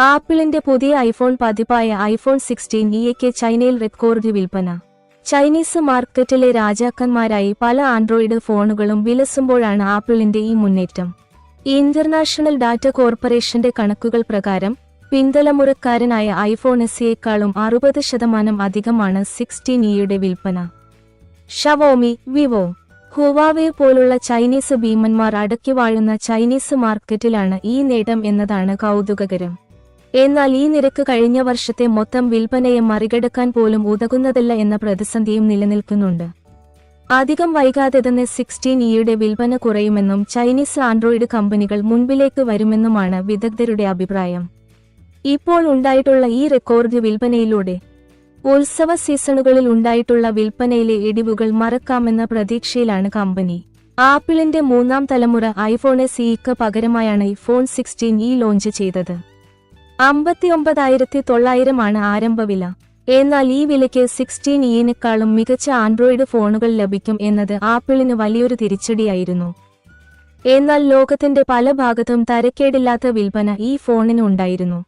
ആപ്പിളിന്റെ പുതിയ ഐഫോൺ പതിപ്പായ ഐഫോൺ സിക്സ്റ്റീൻ ഇയയ്ക്ക് ചൈനയിൽ റെക്കോർഡ് വിൽപ്പന. ചൈനീസ് മാർക്കറ്റിലെ രാജാക്കന്മാരായി പല ആൻഡ്രോയിഡ് ഫോണുകളും വിലസുമ്പോഴാണ് ആപ്പിളിന്റെ ഈ മുന്നേറ്റം. ഇന്റർനാഷണൽ ഡാറ്റ കോർപ്പറേഷന്റെ കണക്കുകൾ പ്രകാരം പിന്തലമുറക്കാരനായ ഐഫോൺ എസിയേക്കാളും അറുപത് ശതമാനം അധികമാണ് സിക്സ്റ്റീൻ ഇയുടെ വിൽപ്പന. ഷവോമി വിവോ ഹുവാവെ പോലുള്ള ചൈനീസ് ഭീമന്മാർ അടക്കി വാഴുന്ന ചൈനീസ് മാർക്കറ്റിലാണ് ഈ നേട്ടം എന്നതാണ് കൗതുകകരം. എന്നാൽ ഈ നിരക്ക് കഴിഞ്ഞ വർഷത്തെ മൊത്തം വിൽപ്പനയെ മറികടക്കാൻ പോലും ഉതകുന്നതല്ല എന്ന പ്രതിസന്ധിയും നിലനിൽക്കുന്നുണ്ട്. അധികം വൈകാതെ തന്നെ സിക്സ്റ്റീൻ ഇയുടെ വിൽപ്പന കുറയുമെന്നും ചൈനീസ് ആൻഡ്രോയിഡ് കമ്പനികൾ മുൻപിലേക്ക് വരുമെന്നുമാണ് വിദഗ്ധരുടെ അഭിപ്രായം. ഇപ്പോൾ ഉണ്ടായിട്ടുള്ള ഈ റെക്കോർഡ് വിൽപ്പനയിലൂടെ ഉത്സവ സീസണുകളിൽ ഉണ്ടായിട്ടുള്ള വിൽപ്പനയിലെ ഇടിവുകൾ മറക്കാമെന്ന പ്രതീക്ഷയിലാണ് കമ്പനി. ആപ്പിളിന്റെ മൂന്നാം തലമുറ ഐഫോൺ എസ് ഇക്ക് പകരമായാണ് ഐഫോൺ സിക്സ്റ്റീൻ ഇ ലോഞ്ച് ചെയ്തത്. അമ്പത്തിയൊമ്പതായിരത്തി തൊള്ളായിരമാണ് ആരംഭവില എന്നാൽ ഈ വിലയ്ക്ക് സിക്സ്റ്റീൻ ഇയിനേക്കാളും മികച്ച ആൻഡ്രോയിഡ് ഫോണുകൾ ലഭിക്കും എന്നത് ആപ്പിളിന് വലിയൊരു തിരിച്ചടിയായിരുന്നു. എന്നാൽ ലോകത്തിന്റെ പല ഭാഗത്തും തരക്കേടില്ലാത്ത വിൽപ്പന ഈ ഫോണിന് ഉണ്ടായിരുന്നു.